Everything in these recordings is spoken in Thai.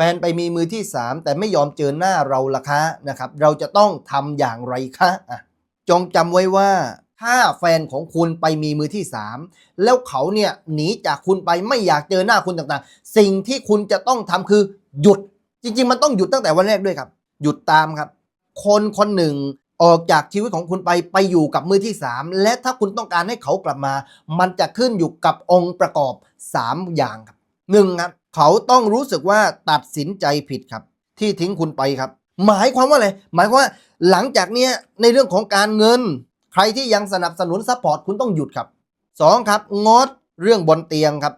แฟนไปมีมือที่ 3 แต่ไม่ยอมเจอหน้าเราละคะนะครับ เราจะต้องทำอย่างไรคะอะจงจำไว้ว่า ถ้าแฟนของคุณไปมีมือที่ 3 แล้วเขาเนี่ยหนีจากคุณไปไม่อยากเจอหน้าคุณต่างๆ สิ่งที่คุณจะต้องทำคือหยุด จริง ๆ มันต้องหยุดตั้งแต่วันแรกด้วยครับ หยุดตามครับ คนคนหนึ่งออกจากชีวิตของคุณไปไปอยู่กับมือที่ 3 และถ้าคุณต้องการให้เขากลับมา มันจะขึ้นอยู่กับองค์ประกอบ 3 อย่างครับหนึ่งครับเขาต้องรู้สึกว่าตัดสินใจผิดครับ ที่ทิ้งคุณไปครับ หมายความว่าอะไรหมายความว่าหลังจากเนี้ยในเรื่องของการเงิน ใครที่ยังสนับสนุนซัพพอร์ตคุณต้องหยุดครับสองครับงดเรื่องบนเตียงครับ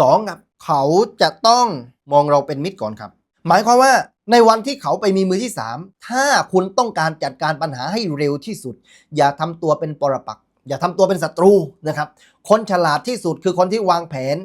สองครับเขาจะต้องมองเราเป็นมิตรก่อนครับ หมายความว่าในวันที่เขาไปมีมือที่ 3 ถ้าคุณต้องการจัดการปัญหาให้เร็วที่สุด อย่าทำตัวเป็นปรปัก อย่าทำตัวเป็นศัตรูนะครับ คนฉลาดที่สุดคือคนที่วางแผน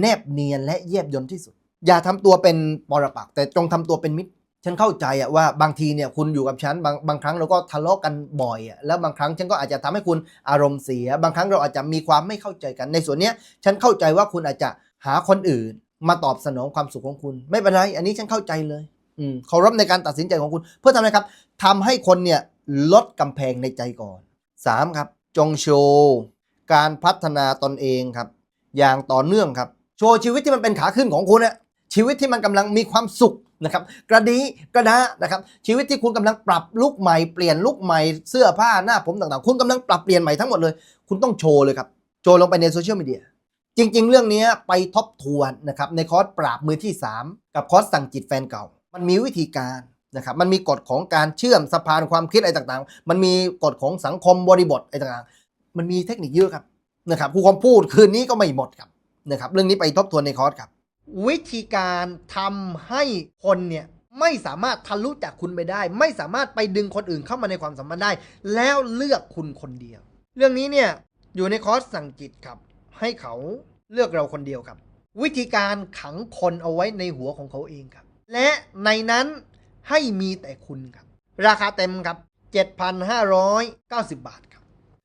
แนบเนียนและเยียบยนที่สุด อย่าทำตัวเป็นปรปักแต่จงทำตัวเป็นมิตร ฉันเข้าใจอะว่าบางทีเนี่ยคุณอยู่กับฉันบางบางครั้งเราก็ทะเลาะกันบ่อยอะแล้วบางครั้งฉันก็อาจจะทำให้คุณอารมณ์เสีย บางครั้งเราอาจจะมีความไม่เข้าใจกัน ในส่วนเนี้ยฉันเข้าใจว่าคุณอาจจะหาคนอื่น มาตอบสนองความสุขของคุณ ไม่เป็นไร อันนี้ฉันเข้าใจเลยอืมเคารพในการตัดสินใจของคุณ เพื่อทำอะไรครับทำให้คนเนี่ยลดกำแพงในใจก่อน 3. ครับ จงโชว์การพัฒนาตนเองครับ อย่างต่อเนื่องครับ โชว์ชีวิตที่มันเป็นขาขึ้นของคุณอะชีวิตที่มันกำลังมีความสุขนะครับกระดีกระดานะครับชีวิตที่คุณกำลังปรับลุกใหม่เปลี่ยนลุกใหม่เสื้อผ้าหน้าผมต่างๆ คุณกำลังปรับเปลี่ยนใหม่ทั้งหมดเลย คุณต้องโชว์เลยครับ โชว์ลงไปในโซเชียลมีเดียจริง ๆ เรื่องนี้ไปทบทวนนะครับในคอร์สปราบมือที่ 3 กับคอร์สสั่งจิตแฟนเก่า มันมีวิธีการนะครับมันมีกฎของการเชื่อมสะพานความคิดอะไรต่างๆ มันมีกฎของสังคมบริบทอะไรต่างๆ มันมีเทคนิคเยอะครับ นะครับครูคอมพูดคืนนี้ก็ไม่หมดครับนะครับเรื่องนี้ไปทบทวนในคอร์สครับ วิธีการทำให้คนเนี่ยไม่สามารถทะลุจากคุณไปได้ ไม่สามารถไปดึงคนอื่นเข้ามาในความสัมพันธ์ได้ แล้วเลือกคุณคนเดียว เรื่องนี้เนี่ยอยู่ในคอร์สสั่งจิตครับ ให้เขาเลือกเราคนเดียวครับ วิธีการขังคนเอาไว้ในหัวของเขาเองครับ และในนั้นให้มีแต่คุณครับ ราคาเต็มครับ 7,590 บาทครับ